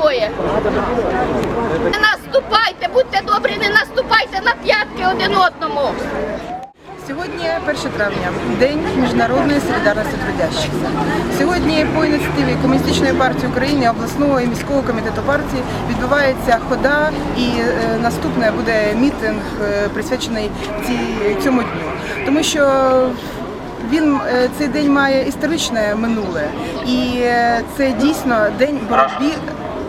двоє. Не наступайте, будьте добрі, не наступайте на п'ятки один одному. Сьогодні 1 травня, День міжнародної солідарності трудящихся. Сьогодні по ініціативі Комуністичної партії України, обласного і міського комітету партії відбувається хода, і е, наступне буде мітинг е, присвячений цьому дню, тому що. Він е, цей день має історичне минуле, і це дійсно день боротьби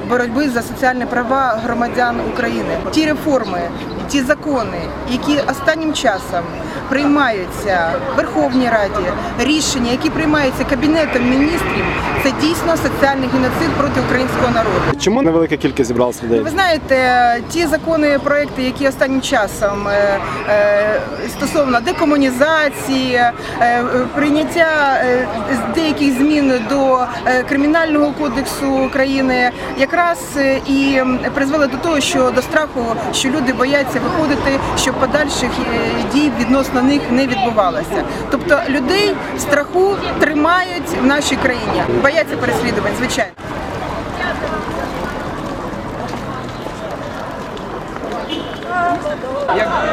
боротьби за соціальні права громадян України. Ті реформи, ті закони, які останнім часом приймаються в Верховній Раді, рішення, які приймаються Кабінетом міністрів, це дійсно соціальний геноцид проти українського народу. Чому невелика кількість зібралась людей? Ви знаєте, ті закони, проекти, які останнім часом е, е, стосовно декомунізації, е, прийняття деяких змін до кримінального кодексу України, якраз е, і призвели до того, що до страху, що люди бояться виходити, щоб подальших е, дій відносно них не відбувалося. Тобто людей страху тримають в нашій країні, бояться переслідувань, звичайно. Ком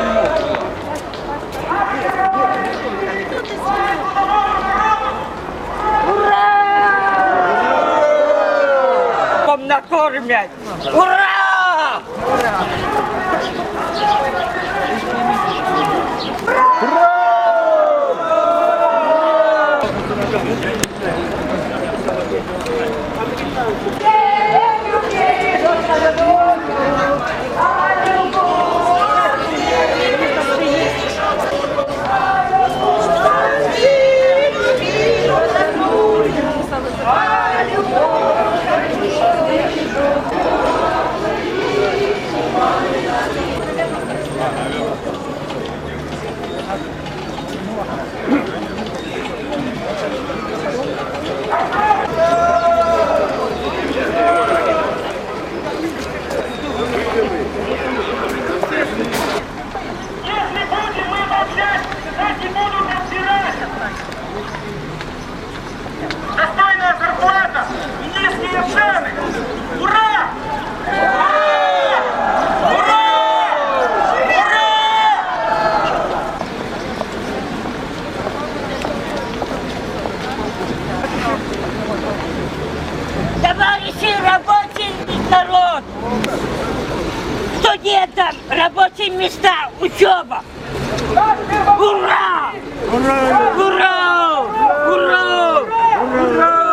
накормять! Ура! Ура! Если зарплата и низкие цены. Ура! Ура! Ура! Товарищи рабочий народ! Студентам рабочие места, учеба! Ура! Ура! Ура! Ура! Ура!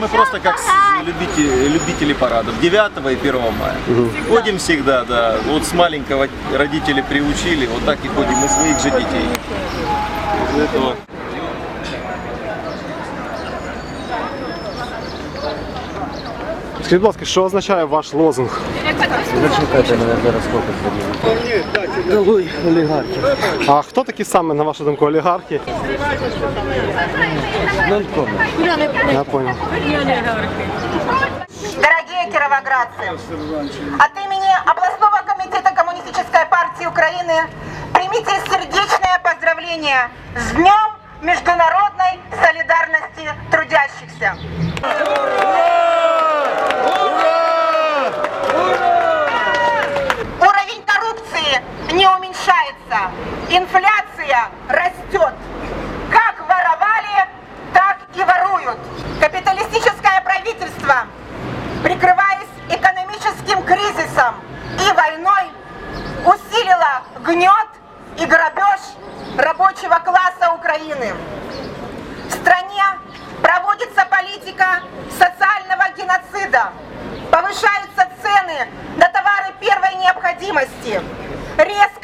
Мы просто как любители, любители парадов 9 и 1 мая. Ходим всегда, да. Вот с маленького родители приучили, вот так и ходим и своих же детей. Из этого Скажіть, будь ласка, що означає ваш лозунг? А хто такі саме, на вашу думку, олігархи? Я понял. Дорогие кировоградцы, от имени областного комитета Коммунистической партии Украины примите сердечное поздравление с Днем международной солидарности трудящихся. Инфляция растет. Как воровали, так и воруют. Капиталистическое правительство прикрываясь экономическим кризисом и войной, усилила гнет и грабеж рабочего класса Украины. В стране проводится политика социального геноцида, повышаются цены на товары первой необходимости, резко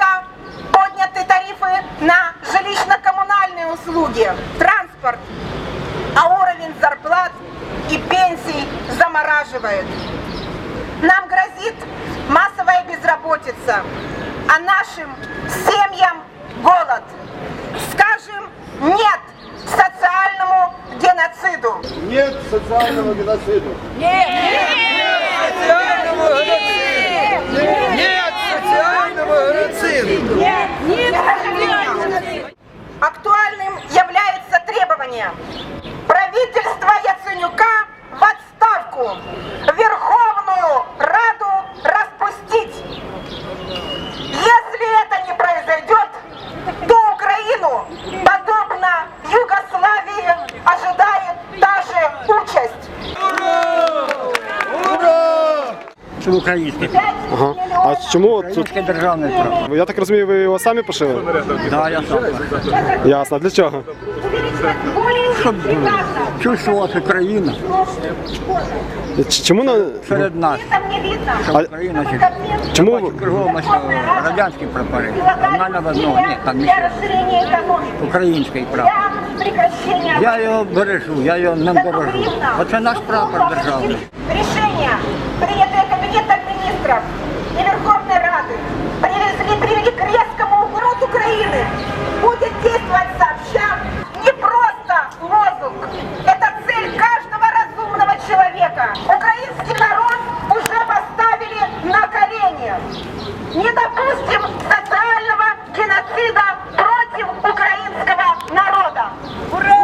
услуги, транспорт, а уровень зарплат и пенсий замораживает. Нам грозит массовая безработица, а нашим семьям голод. Скажем нет социальному геноциду. Нет соціального геноциду. Нет! Нет! соціального геноциду. Актуальным является требование правительства Яценюка в отставку, Верховную Раду распустить. Если это не произойдет, то Украину, подобно Югославии, ожидает та же участь. Це українське. Ага. А чому тут? Я так розумію, ви його самі пошили? Да, я сам. Ясно. А Для чого? Щоб чувствувати Україну Ч- Чому на серед нас. Там не видно. Щоб А Україна чи чому кругом ось, е, радянські прапори. Одна в одного, ні, там Для ще расширения экономики. український прапор. Для прекращения Я його бережу, я його не дорожу. Оце наш прапор державний. Решение, принятое Кабинетом министров и Верховной Рады, привезли, привели к резкому угроз Украины, допустим социального геноцида против украинского народа. Ура!